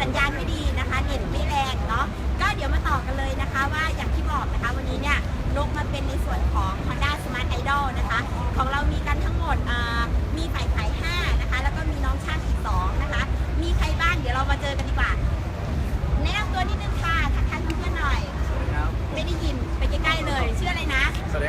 สัญญาณไม่ดีนะคะเน็ตไม่แรงเนาะก็เดี๋ยวมาต่อกันเลยนะคะ ว่าอย่างที่บอกนะคะวันนี้เนี่ยนกมาเป็นในส่วนของ Honda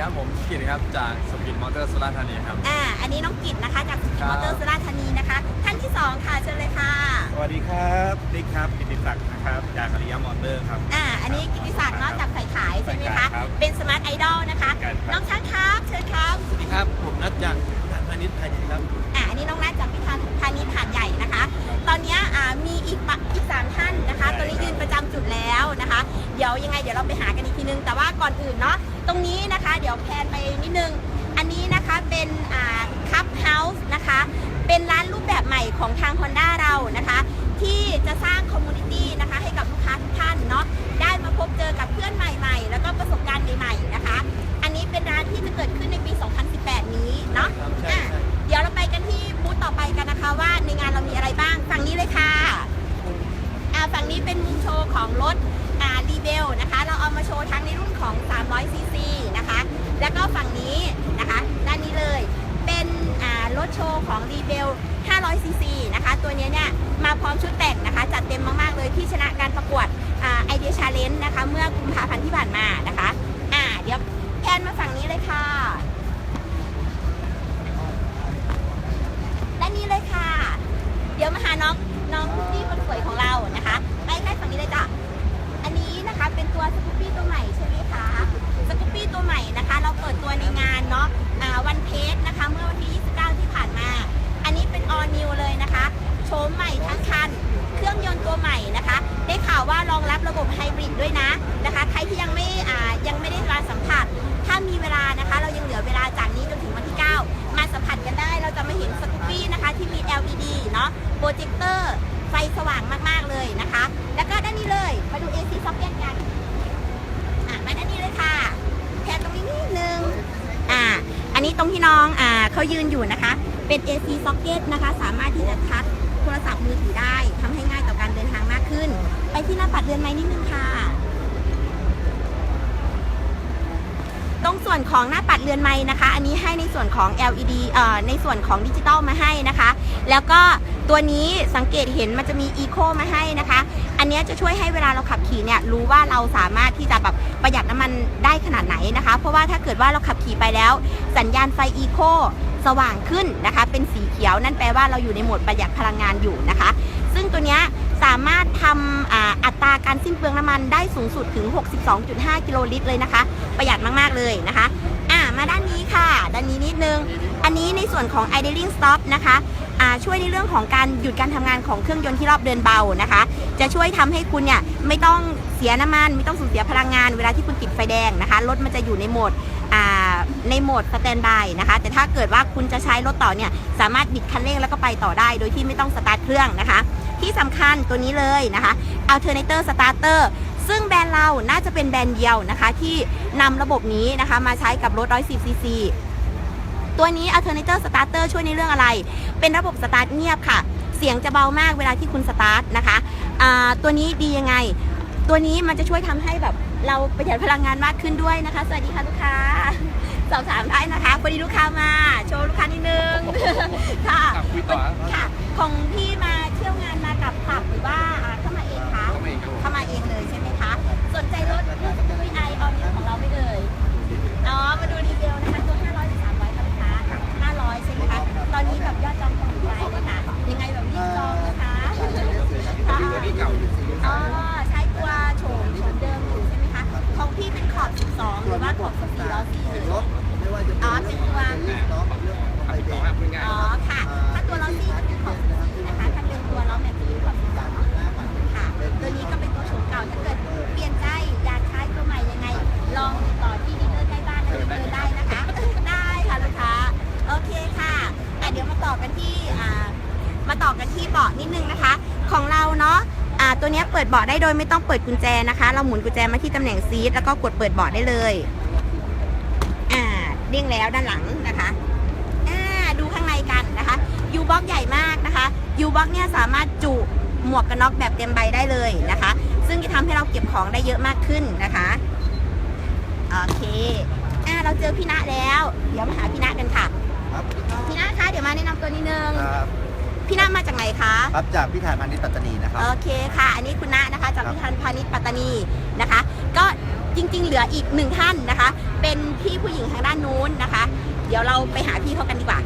ครับผมกิตครับจากสปินมอเตอร์สุราษฎร์ธานีครับ อ่า อันนี้น้องกิตนะคะ จากสกิครัมบอเตอร์สุราษฎร์ธานีนะคะ ท่านที่สองค่ะเชิญเลยค่ะ สวัสดีครับติ๊กครับกิติศักดิ์นะครับจากอริยมอเตอร์ครับ อ่า อันนี้กิติศักดิ์เนาะจากฝ่ายขายใช่ไหมคะครับเป็นสมาร์ทไอดอลนะคะกันครับน้องช้างครับเชิญครับ สวัสดีครับ ผมนัทจากนัทพานิชไทยครับ อ่า อันนี้น้องนัทจากพิธานพาณิชย์หาดใหญ่นะคะ ตอนเนี้ยอ่ามีอีกปะอีกสามท่านนะคะ ตอนนี้ยืนประจำจุดแล้วนะคะ เดี๋ยวยังไงเดี๋ยวเราไปหากันอีกทีนึง แต่ว่าก่อนอื่นเนาะ ตรงนี้นะคะ เดี๋ยวแพนไปนิดนึง อันนี้นะคะเป็นอ่าคัพเฮาส์นะคะ เป็นร้านรูปแบบใหม่ของทาง Honda เรานะคะ ที่จะสร้างคอมมูนิตี้นะคะ ให้กับลูกค้าทุกท่านเนาะได้มาพบเจอกับเพื่อนใหม่ๆ แล้วก็ประสบการณ์ใหม่ๆนะคะ อันนี้เป็นร้านที่จะเกิดขึ้นในปี 2018 นี้เนาะครับใช่อะใช่เดี๋ยวเราไปกันที่บูธต่อไปกันนะคะ ว่าในงานเรามีอะไรบ้างฝั่งนี้เลยค่ะอ่าฝั่งนี้เป็นมุมโชว์ของรถอ่า รีเบลนะคะ เราเอามาโชว์ทั้งในรุ่นของ 300 ซีซีนะคะ แล้วก็ฝั่งนี้นะคะ ด้านนี้เลยเป็นรถโชว์ของรีเบล500 ซีซีนะคะ ตัวนี้เนี่ยมาพร้อมชุดแต่งนะคะ จัดเต็มมาก ๆ เลยที่ชนะการประกวดไอเดียชาเลนจ์นะคะ เมื่อกุมภาพันธ์ที่ผ่านมานะคะ อ่าเดี๋ยวแพนมาฝั่งนี้เลยค่ะ ด้านนี้เลยค่ะ เดี๋ยวมาหาน้องน้องคุกกี้คนสวยของเรานะคะใกล้ๆฝั่งนี้เลยจ้ะ อันนี้นะคะเป็นตัวสกูปปี้ตัวใหม่ใช่ไหมคะ สกูปปี้ตัวใหม่นะคะ เราเปิดตัวในงานเนาะอ่าวันเพจนะคะ เมื่อวันที่ 29 ที่ผ่านมา อันนี้เป็น all new เลยนะคะ โฉมใหม่ทั้งคัน เครื่องยนต์ตัวใหม่นะคะ ได้ข่าวว่ารองรับระบบไฮบริดด้วยนะนะคะ ใครที่ยังไม่อ่ายังไม่ได้มาสัมผัส ถ้ามีเวลานะคะ เรายังเหลือเวลาจากนี้จนถึงวันที่ 9 มาสัมผัสกันได้ เราจะมาเห็นสกูปี้นะคะที่มี LED เนาะโปรเจคเตอร์ไฟสว่างมากๆเลยนะคะ แล้วก็ด้านนี้เลย มาดู AC socket กันอะมาด้านนี้เลยค่ะแทนตรงนี้นิดนึงอ่าอันนี้ตรงที่น้องอ่าเขายืนอยู่นะคะ เป็น AC socket นะคะ สามารถที่จะทัช รศัพท์มือถือได้ทำให้ง่ายต่อการเดินทางมากขึ้น ไปที่หน้าปัดเรือนไม้นิดนึงค่ะ ตรงส่วนของหน้าปัดเรือนไม้นะคะ อันนี้ให้ในส่วนของ LED เอ่อในส่วนของดิจิตอลมาให้นะคะ แล้วก็ตัวนี้สังเกตเห็นมันจะมี Eco มาให้นะคะ อันนี้จะช่วยให้เวลาเราขับขี่เนี่ยรู้ว่าเราสามารถที่จะแบบประหยัดน้ำมันได้ขนาดไหนนะคะ เพราะว่าถ้าเกิดว่าเราขับขี่ไปแล้ว สัญญาณไฟ Eco สว่างขึ้นนะคะ เป็นสีเขียวนั่นแปลว่าเราอยู่ในโหมดประหยัดพลังงานอยู่นะคะ ซึ่งตัวนี้สามารถทำอัตราการสิ้นเปลืองน้ำมันได้สูงสุดถึง 62.5 กิโลลิตรเลยนะคะ ประหยัดมากๆเลยนะคะอ่ามาด้านนี้ค่ะ ด้านนี้นิดนึง อันนี้ในส่วนของ idling stop นะคะช่วยในเรื่องของการหยุดการทำงานของเครื่องยนต์ที่รอบเดินเบานะคะ จะช่วยทำให้คุณเนี่ยไม่ต้องเสียน้ำมัน ไม่ต้องสูญเสียพลังงานเวลาที่คุณติดไฟแดงนะคะรถมันจะอยู่ในโหมดอ่า ในโหมดสแตนบายนะคะ แต่ถ้าเกิดว่าคุณจะใช้รถต่อเนี่ยสามารถบิดคันเร่งแล้วก็ไปต่อได้ โดยที่ไม่ต้องสตาร์ทเครื่องนะคะ ที่สำคัญตัวนี้เลยนะคะ alternator starter ซึ่งแบรนด์เราน่าจะเป็นแบรนด์เดียวนะคะ ที่นำระบบนี้นะคะมาใช้กับรถ 110 cc ตัวนี้ alternator starter ช่วยในเรื่องอะไร เป็นระบบสตาร์ทเงียบค่ะ เสียงจะเบามากเวลาที่คุณสตาร์ทนะคะ ตัวนี้ดียังไง ตัวนี้มันจะช่วยทำให้แบบเราประหยัดพลังงานมากขึ้นด้วยนะคะ สวัสดีค่ะลูกค้า สอบถามได้นะคะพอดีลูกค้ามา โชว์ลูกค้านิดนึง ค่ะครับคุยต่อครับค่ะ ของพี่มาเที่ยวงานมากับขับ คะ ของเราเนาะตัวนี้เปิดเบาะได้โดยไม่ต้องเปิดกุญแจนะคะ เราหมุนกุญแจมาที่ตำแหน่งซีทแล้วก็กดเปิดเบาะได้เลยอ่าเด้งแล้วด้านหลังนะคะอ่าดูข้างในกันนะคะยูบ็อกใหญ่มากนะคะยูบ็อกเนี่ยสามารถจุหมวกกันน็อกแบบเต็มใบได้เลยนะคะ ซึ่งจะทำให้เราเก็บของได้เยอะมากขึ้นนะคะโอเคอ่าเราเจอพี่ณะแล้ว เดี๋ยวมาหาพี่ณะกันค่ะพี่ณะคะเดี๋ยวมาแนะนำตัวนิดนึง พี่นามาจากไหนคะ ครับจากพิธานพาณิชย์ปัตตานีนะครับ โอเคค่ะ อันนี้คุณณนะคะ จากพิธานพาณิชย์ปัตตานีนะคะ ก็จริงๆ เหลืออีกหนึ่งท่านนะคะ เป็นพี่ผู้หญิงทางด้านนู้นนะคะ เดี๋ยวเราไปหาพี่เขากันดีกว่า